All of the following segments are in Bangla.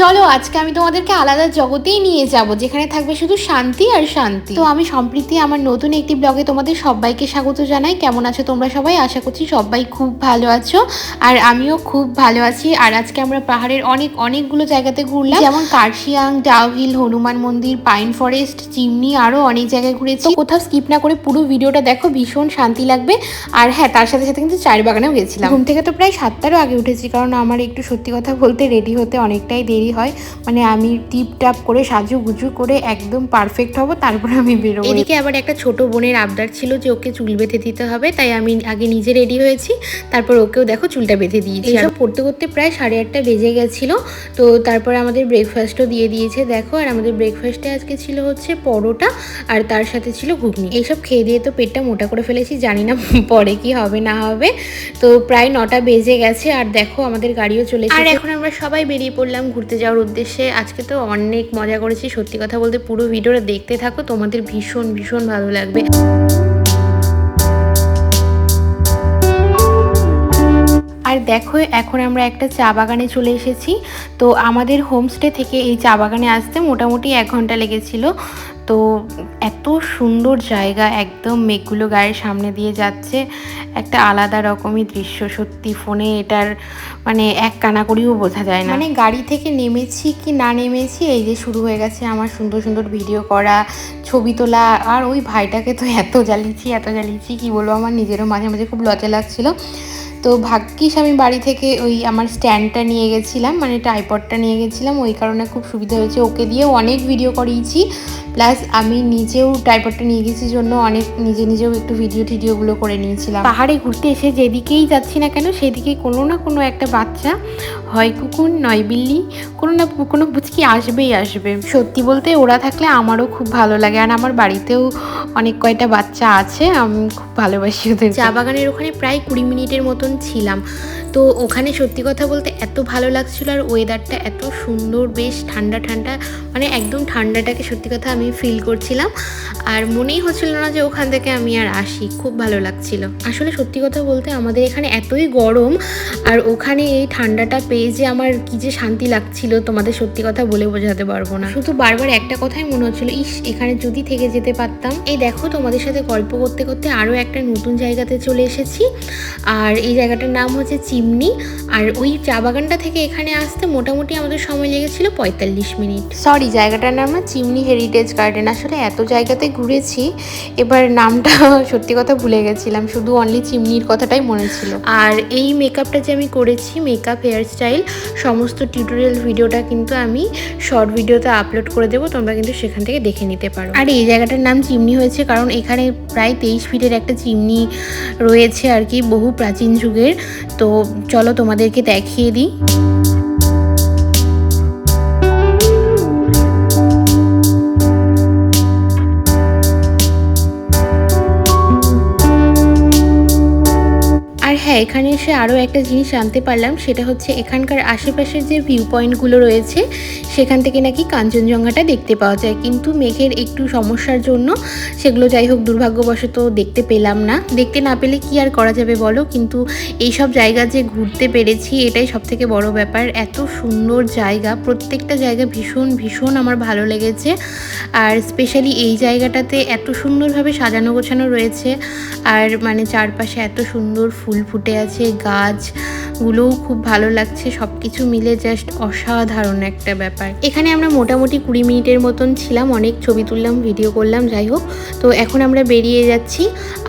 চলো, আজকে আমি তোমাদেরকে আলাদা জগতেই নিয়ে যাব, যেখানে থাকবে শুধু শান্তি আর শান্তি। তো আমি সম্প্রীতি আমার নতুন একটি ব্লগে তোমাদের সবাইকে স্বাগত জানাই। কেমন আছো তোমরা সবাই? আশা করছি সবাই খুব ভালো আছো। আর আমিও খুব ভালো আছি। আর আজকে আমরা পাহাড়ের অনেক, অনেকগুলো জায়গাতে ঘুরলাম। যেমন কার্শিয়াং ডাউহিল হনুমান মন্দির, পাইন ফরেস্ট, চিমনি আরও অনেক জায়গায় ঘুরেছি। কোথাও স্কিপ না করে পুরো ভিডিওটা দেখো, ভীষণ শান্তি লাগবে। আর হ্যাঁ তার সাথে সাথে কিন্তু চায়ের বাগানেও গেছিলাম। ঘুম থেকে তো প্রায় সাতটারও আগে উঠেছি, কারণ আমার একটু সত্যি কথা বলতে রেডি হতে অনেকটাই দেরি হয় মানে আমি টিপ টাপ করে সাজু গুজু করে একদম পারফেক্ট হব তারপরে আমি বেরোবো। এদিকে আবার একটা ছোট বোনের আবদার ছিল যে ওকে চুল বেঁধে দিতে হবে তাই আমি আগে নিজে রেডি হয়েছি তারপর ওকেও দেখো চুলটা বেঁধে দিয়েছি। এইসব পড়তে করতে প্রায় সাড়ে আটটা বেজে গেছিল তো তারপরে আমাদের ব্রেকফাস্টও দিয়ে দিয়েছে দেখো আর আমাদের ব্রেকফাস্টে আজকে ছিল হচ্ছে পরোটা আর তার সাথে ছিল ঘুগনি। এইসব খেয়ে দিয়ে তো পেটটা মোটা করে ফেলেছি জানি না পরে কি হবে না হবে। তো প্রায় নটা বেজে গেছে আর দেখো আমাদের গাড়িও চলে আর এখন আমরা সবাই বেরিয়ে পড়লাম ঘুরতে যাওয়ার উদ্দেশ্যে আজকে তো অনেক মজা করেছি। সত্যি কথা বলতে পুরো ভিডিওটা দেখতে থাকো, তোমাদের ভীষণ ভীষণ ভালো লাগবে। আর দেখো, এখন আমরা একটা চা বাগানে চলে এসেছি। তো আমাদের হোমস্টে থেকে এই চা বাগানে আসতে মোটামুটি এক ঘণ্টা লেগেছিল। তো এত সুন্দর জায়গা, একদম মেঘগুলো গায়ের সামনে দিয়ে যাচ্ছে। একটা আলাদা রকমই দৃশ্য সত্যি, ফোনে এটার মানে এক কানা করেও বোঝা যায় না। মানে গাড়ি থেকে নেমেছি কি না নেমেছি, এই যে শুরু হয়ে গেছে আমার সুন্দর সুন্দর ভিডিও করা, ছবি তোলা, আর ওই ভাইটাকে তো এত জ্বালিয়েছি এত জ্বালিয়েছি, কি বলব, আমার নিজেরও মাঝে মাঝে খুব লজ্জা লাগছিল। তো ভাগ্যিস আমি বাড়ি থেকে ওই আমার স্ট্যান্ডটা নিয়ে গেছিলাম মানে ট্রাইপডটা নিয়ে গেছিলাম, ওই কারণে খুব সুবিধা হয়েছে। ওকে দিয়ে অনেক ভিডিও করিয়েছি প্লাস আমি নিজেও ট্রাইপডটা নিয়ে গেছি জন্য অনেক নিজে নিজেও একটু ভিডিও টিডিওগুলো করে নিয়েছিলাম। পাহাড়ে ঘুরতে এসে যেদিকেই যাচ্ছি না কেন সেদিকে কোনো না কোনো একটা বাচ্চা হয় কুকুর নয় বিল্লি কোনো না কোনো বুঝকি আসবেই আসবে। সত্যি বলতে ওরা থাকলে আমারও খুব ভালো লাগে আর আমার বাড়িতেও অনেক কয়টা বাচ্চা আছে আমি খুব ভালোবাসি ওদের চা বাগানের ওখানে প্রায় কুড়ি মিনিটের মতন ছিলাম। তো ওখানে সত্যি কথা বলতে এত ভালো লাগছিল আর ওয়েদারটা এত সুন্দর, বেশ ঠান্ডা ঠান্ডা মানে একদম ঠান্ডাটাকে সত্যি কথা আমি ফিল করছিলাম। আর মনেই হচ্ছিল না যে ওখান থেকে আমি আর আসি, খুব ভালো লাগছিল। আসলে সত্যি কথা বলতে আমাদের এখানে এতই গরম আর ওখানে এই ঠান্ডাটা পেয়ে যে আমার কি যে শান্তি লাগছিল, তোমাদের সত্যি কথা বলে বোঝাতে পারব না। শুধু বারবার একটা কথাই মনে হচ্ছিল, ইস, এখানে যদি থেকে যেতে পারতাম। এই দেখো, তোমাদের সাথে গল্প করতে করতে আরও একটা নতুন জায়গাতে চলে এসেছি। আর এই জায়গাটার নাম হচ্ছে চিমনি আর ওই চা বাগানটা থেকে এখানে আসতে মোটামুটি আমাদের সময় লেগেছিল পঁয়তাল্লিশ মিনিট। সরি জায়গাটার নাম না চিমনি হেরিটেজ গার্ডেন আসলে এত জায়গাতে ঘুরেছি এবার নামটা সত্যি কথা ভুলে গেছিলাম শুধু অনলি চিমনির কথাটাই মনে ছিল। আর এই মেকআপটা যে আমি করেছি মেকআপ হেয়ার স্টাইল সমস্ত টিউটোরিয়াল ভিডিওটা কিন্তু আমি শর্ট ভিডিওতে আপলোড করে দেবো তোমরা কিন্তু সেখান থেকে দেখে নিতে পারো। আর এই জায়গাটার নাম চিমনি হয়েছে কারণ এখানে প্রায় তেইশ ফিটের একটা চিমনি রয়েছে আর কি বহু প্রাচীন যুগের। তো চলো তোমাদেরকে দেখিয়ে দিই। হ্যাঁ এখানে এসে আরও একটা জিনিস জানতে পারলাম, সেটা হচ্ছে এখানকার আশেপাশের যে ভিউ পয়েন্টগুলো রয়েছে, সেখান থেকে নাকি কাঞ্চনজঙ্ঘাটা দেখতে পাওয়া যায়। কিন্তু মেঘের একটু সমস্যার জন্য সেগুলো যাই হোক দুর্ভাগ্যবশত দেখতে পেলাম না। দেখতে না পেলে কি আর করা যাবে বলো? কিন্তু এই সব জায়গা যে ঘুরতে পেরেছি, এটাই সব থেকে বড় ব্যাপার। এত সুন্দর জায়গা, প্রত্যেকটা জায়গা ভীষণ ভীষণ আমার ভালো লেগেছে। আর স্পেশালি এই জায়গাটাতে এত সুন্দরভাবে সাজানো গোছানো রয়েছে। আর মানে চারপাশে এত সুন্দর ফুল ফুটে আছে গাছ গাছগুলোও খুব ভালো লাগছে সব কিছু মিলে জাস্ট অসাধারণ একটা ব্যাপার। এখানে আমরা মোটামুটি কুড়ি মিনিটের মতন ছিলাম, অনেক ছবি তুললাম ভিডিও করলাম, যাই হোক। তো এখন আমরা বেরিয়ে যাচ্ছি,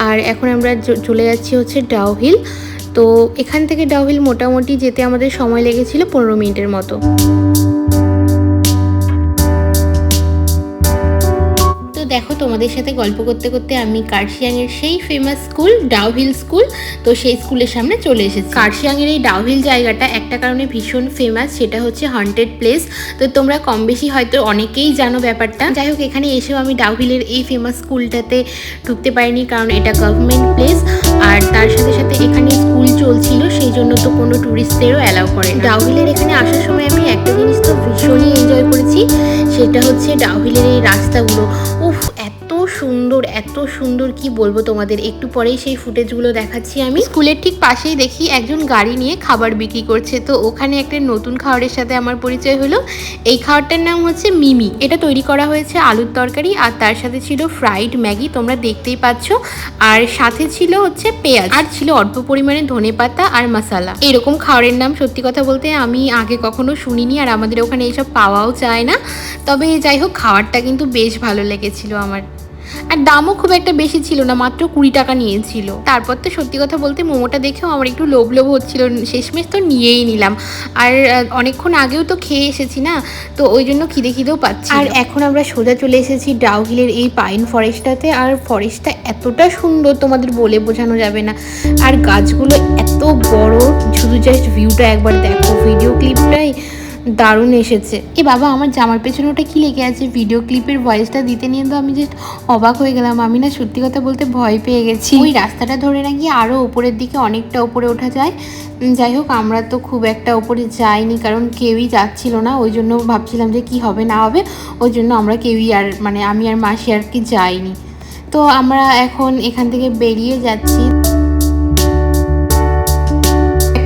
আর এখন আমরা চলে যাচ্ছি হচ্ছে ডাউহিল তো এখান থেকে ডাউহিল মোটামুটি যেতে আমাদের সময় লেগেছিল পনেরো মিনিটের মতো। দেখো তোমাদের সাথে গল্প করতে করতে আমি কার্শিয়াংয়ের সেই ফেমাস স্কুল ডাউহিল স্কুল তো সেই স্কুলের সামনে চলে এসেছি। কার্শিয়াংয়ের এই ডাউহিল জায়গাটা একটা কারণে ভীষণ ফেমাস সেটা হচ্ছে হন্টেড প্লেস তো তোমরা কম বেশি হয়তো অনেকেই জানো ব্যাপারটা। যাই হোক, এখানে এসেও আমি ডাউহিলের এই ফেমাস স্কুলটাতে ঢুকতে পারিনি, কারণ এটা গভর্নমেন্ট প্লেস আর তার সাথে সাথে এখানে স্কুল চলছিল, সেই জন্য তো কোনো ট্যুরিস্টদেরও অ্যালাউ করে ডাউহিলের এখানে আসার সময় আমি সেটা হচ্ছে ডাউহিলের এই রাস্তাগুলো। উফ এত সুন্দর, কি বলব তোমাদের? একটু পরেই সেই ফুটেজগুলো দেখাচ্ছি আমি। স্কুলের ঠিক পাশেই দেখি একজন গাড়ি নিয়ে খাবার বিক্রি করছে। তো ওখানে একটা নতুন খাবারের সাথে আমার পরিচয় হলো। এই খাবারটার নাম হচ্ছে মিমি। এটা তৈরি করা হয়েছে আলুর তরকারি আর তার সাথে ছিল ফ্রাইড ম্যাগি, তোমরা দেখতেই পাচ্ছ। আর সাথে ছিল হচ্ছে পেঁয়াজ। আর ছিল অল্প পরিমাণে ধনে পাতা আর মশলা। এরকম খাবারের নাম সত্যি কথা বলতে আমি আগে কখনো শুনিনি আর আমাদের ওখানে এইসব পাওয়াও যায় না। তবে যাই হোক, খাবারটা কিন্তু বেশ ভালো লেগেছিল আমার। আর দামও খুব একটা বেশি ছিল না, মাত্র কুড়ি টাকা নিয়েছিল। তারপর তো সত্যি কথা বলতে মোমোটা দেখেও আমার একটু লোভ লোভ হচ্ছিল, শেষমেশ তো নিয়েই নিলাম। আর অনেকক্ষণ আগেও তো খেয়ে এসেছি না, তো ওই জন্য খিদে খিদেও পাচ্ছি আর এখন আমরা সোজা চলে এসেছি ডাউহিলের এই পাইন ফরেস্টটাতে, আর ফরেস্টটা এতটা সুন্দর তোমাদের বলে বোঝানো যাবে না। আর গাছগুলো এত বড়, শুধু জাস্ট ভিউটা একবার দেখো ভিডিও ক্লিপটাই দারুণ এসেছে। এ বাবা, আমার জামার পেছনে ওটা কি লেগে আছে? ভিডিও ক্লিপের ভয়েসটা দিতে নিয়ে তো আমি জাস্ট অবাক হয়ে গেলাম। আমি না সত্যি কথা বলতে ভয় পেয়ে গেছি। ওই রাস্তাটা ধরে নাকি আরও ওপরের দিকে অনেকটা ওপরে ওঠা যায়। যাই হোক, আমরা তো খুব একটা ওপরে যাইনি, কারণ কেউই যাচ্ছিল না। ওই জন্য ভাবছিলাম যে কি হবে, না হবে। ওই জন্য আমরা কেউই আর মানে আমি আর মাসি আর কি যাইনি। তো আমরা এখন এখান থেকে বেরিয়ে যাচ্ছি।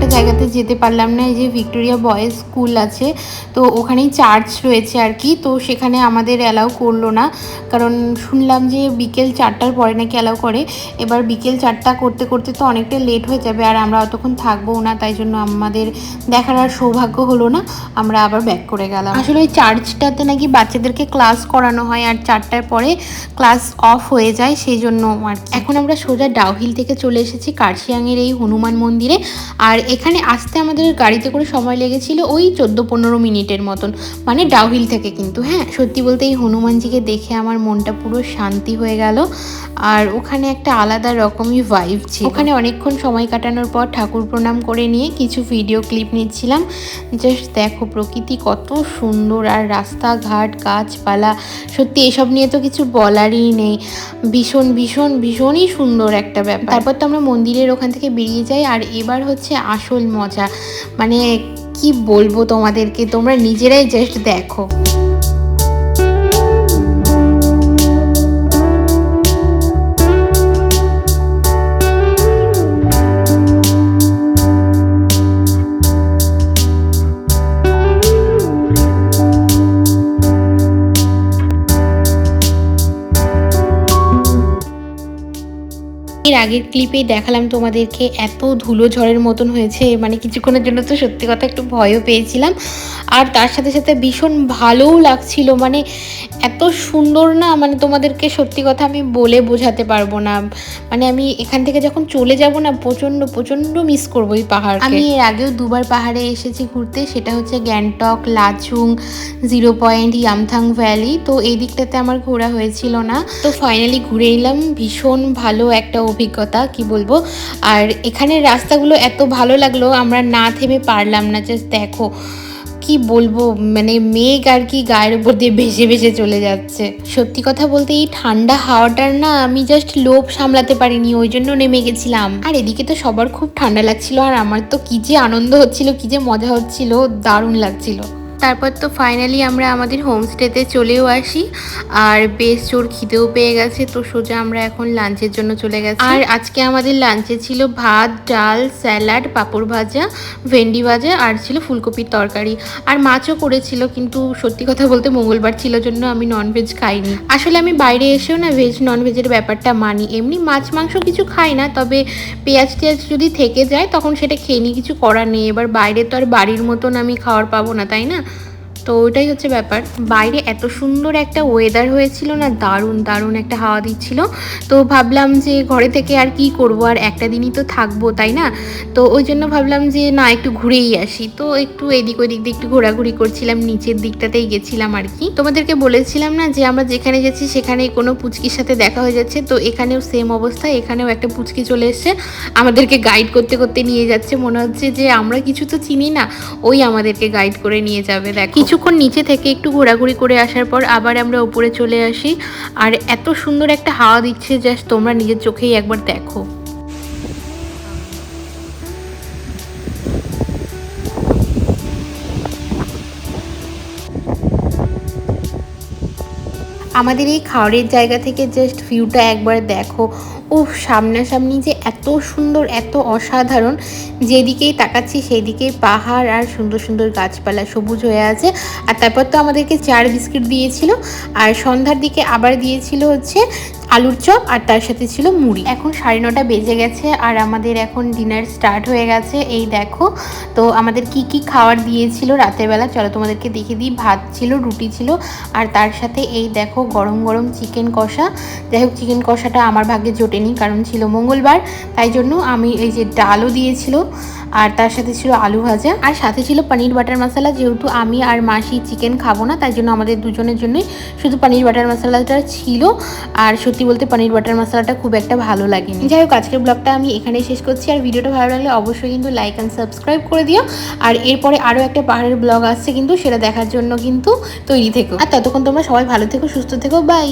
একটা জায়গাতে যেতে পারলাম না। এই যে ভিক্টোরিয়া বয়েজ স্কুল আছে, তো ওখানেই চার্চ রয়েছে আর কি। তো সেখানে আমাদের অ্যালাউ করল না। কারণ শুনলাম যে বিকেল চারটার পরে নাকি অ্যালাউ করে। এবার বিকেল চারটা করতে করতে তো অনেকটা লেট হয়ে যাবে আর আমরা অতক্ষণ থাকব না, তাই জন্য আমাদের দেখার আর সৌভাগ্য হলো না। আমরা আবার ব্যাক করে গেলাম। আসলে ওই চার্চটাতে নাকি বাচ্চাদেরকে ক্লাস করানো হয় আর চারটার পরে ক্লাস অফ হয়ে যায়, সেই জন্য আর এখন আমরা সোজা ডাউহিল থেকে চলে এসেছি কার্শিয়াংয়ের এই হনুমান মন্দিরে। আর এখানে আসতে আমাদের গাড়িতে করে সময় লেগেছিল ওই চোদ্দ পনেরো মিনিটের মতন। মানে ডাউহিল থেকে কিন্তু হ্যাঁ? সত্যি বলতে এই হনুমানজিকে দেখে আমার মনটা পুরো শান্তি হয়ে গেল। আর ওখানে একটা আলাদা রকমই ভাইব ছিল। ওখানে অনেকক্ষণ সময় কাটানোর পর ঠাকুর প্রণাম করে নিয়ে কিছু ভিডিও ক্লিপ নিচ্ছিলাম। জাস্ট দেখো প্রকৃতি কত সুন্দর আর রাস্তাঘাট, গাছপালা। সত্যি এসব নিয়ে তো কিছু বলারই নেই। ভীষণ ভীষণ, ভীষণই সুন্দর একটা ব্যাপার। তারপর তো আমরা মন্দিরের ওখান থেকে বেরিয়ে যাই। আর এবার হচ্ছে আসল মজা। মানে কি বলব তোমাদেরকে? তোমরা নিজেরাই জাস্ট দেখো। আগের ক্লিপে দেখালাম তোমাদেরকে এত ধুলো ঝড়ের মতন হয়েছে মানে কিছুক্ষণের জন্য তো সত্যি কথা একটু ভয়ও পেয়েছিলাম। আর তার সাথে সাথে ভীষণ ভালোও লাগছিল। মানে এত সুন্দর না মানে তোমাদেরকে সত্যি কথা আমি বলে বোঝাতে পারব না। মানে আমি এখান থেকে যখন চলে যাব না প্রচণ্ড প্রচণ্ড মিস করব এই পাহাড় আমি এর আগেও দুবার পাহাড়ে এসেছি ঘুরতে সেটা হচ্ছে Gangtok Lachung zero point Yumthang valley. তো এই দিকটাতে আমার ঘোরা হয়েছিল না। তো ফাইনালি ঘুরে এলাম ভীষণ ভালো একটা অভিজ্ঞতা কি বলব? আর এখানের রাস্তাগুলো এত ভালো লাগল আমরা না থেমে পারলাম না জাস্ট দেখো। কি বলব মানে মেঘ আর কি গায়ের উপর দিয়ে ভেসে ভেসে চলে যাচ্ছে। সত্যি কথা বলতে এই ঠান্ডা হাওয়াটার না আমি জাস্ট লোভ সামলাতে পারিনি, ওই জন্য নেমে গেছিলাম। আর এদিকে তো সবার খুব ঠান্ডা লাগছিল, আর আমার তো কি যে আনন্দ হচ্ছিল, কি যে মজা হচ্ছিল, দারুণ লাগছিল। তারপর তো ফাইনালি আমরা আমাদের হোমস্টেতে চলেও আসি। আর বেশ জোর খিদেও পেয়ে গেছে তো সোজা আমরা এখন লাঞ্চের জন্য চলে গেছি। আর আজকে আমাদের লাঞ্চে ছিল ভাত ডাল স্যালাড পাঁপড় ভাজা ভেন্ডি ভাজা আর ছিল ফুলকপির তরকারি। আর মাছও করেছিল কিন্তু সত্যি কথা বলতে মঙ্গলবার ছিল জন্য আমি ননভেজ খাইনি। আসলে আমি বাইরে এসেও না ভেজ ননভেজের ব্যাপারটা মানি। এমনি মাছ মাংস কিছু খাই না তবে পেঁয়াজ টেয়াজ যদি থেকে যায় তখন সেটা খেয়ে নিই কিছু করার নেই। এবার বাইরে তো আর বাড়ির মতন আমি খাওয়ার পাবো না তাই না? তো ওইটাই হচ্ছে ব্যাপার। বাইরে এত সুন্দর একটা ওয়েদার হয়েছিল না, দারুণ দারুণ একটা হাওয়া দিচ্ছিল। তো ভাবলাম যে ঘরে থেকে আর কি করব? আর একটা দিনই তো থাকব, তাই না? তো ওই জন্য ভাবলাম যে না, একটু ঘুরেই আসি। তো একটু এদিক ওদিক দিয়ে একটু ঘোরাঘুরি করছিলাম, নিচের দিকটাতেই গেছিলাম আর কি। তোমাদেরকে বলেছিলাম না যে আমরা যেখানে যাচ্ছি সেখানে কোনো পুচকির সাথে দেখা হয়ে যাচ্ছে। তো এখানেও সেম অবস্থা, এখানেও একটা পুচকি চলে এসছে। আমাদেরকে গাইড করতে করতে নিয়ে যাচ্ছে। মনে হচ্ছে যে আমরা কিছু তো চিনি না, ওই আমাদেরকে গাইড করে নিয়ে যাবে, দেখ। কিছুক্ষণ নিচে থেকে একটু ঘোরাঘুরি করে আসার পর আবার আমরা উপরে চলে আসি। আর এত সুন্দর একটা হাওয়া দিচ্ছে, জাস্ট তোমরা নিজের চোখেই একবার দেখো। আমাদের এই খাওয়ারের জায়গা থেকে জাস্ট ভিউটা একবার দেখো। ও সামনাসামনি যে এত সুন্দর, এত অসাধারণ, যেদিকেই তাকাচ্ছি সেদিকেই পাহাড় আর সুন্দর সুন্দর গাছপালা সবুজ হয়ে আছে। আর তারপর তো আমাদেরকে চার বিস্কিট দিয়েছিল। আর সন্ধ্যার দিকে আবার দিয়েছিল হচ্ছে আলুর চপ আর তার সাথে ছিল মুড়ি। এখন সাড়ে নটা বেজে গেছে আর আমাদের এখন ডিনার স্টার্ট হয়ে গেছে। এই দেখো, তো আমাদের কি কি খাবার দিয়েছিল রাতের বেলা, চলো তোমাদেরকে দেখে দিই। ভাত ছিল, রুটি ছিল আর তার সাথে এই দেখো গরম গরম চিকেন কষা। যাই হোক, চিকেন কষাটা আমার ভাগ্যে জোটেনি কারণ ছিল মঙ্গলবার। তাই জন্য আমি এই যে ডালও দিয়েছিল আর তার সাথে ছিল আলু ভাজা, আর সাথে ছিল পনির বাটার মশলা। যেহেতু আমি আর মাসি চিকেন খাব না, তাই জন্য আমাদের দুজনের জন্যই শুধু পনির বাটার মশলাটা ছিল। আর সত্যি বলতে পনির বাটার মশলাটা খুব একটা ভালো লাগেনি। যাই হোক, আজকের ব্লগটা আমি এখানেই শেষ করছি। আর ভিডিওটা ভালো লাগলে অবশ্যই কিন্তু লাইক অ্যান্ড সাবস্ক্রাইব করে দিও। আর এরপরে আরও একটা পাহাড়ের ব্লগ আসছে কিন্তু, সেটা দেখার জন্য কিন্তু তৈরি থেকো। আর ততক্ষণ তোমরা সবাই ভালো থেকো, সুস্থ থেকো বাই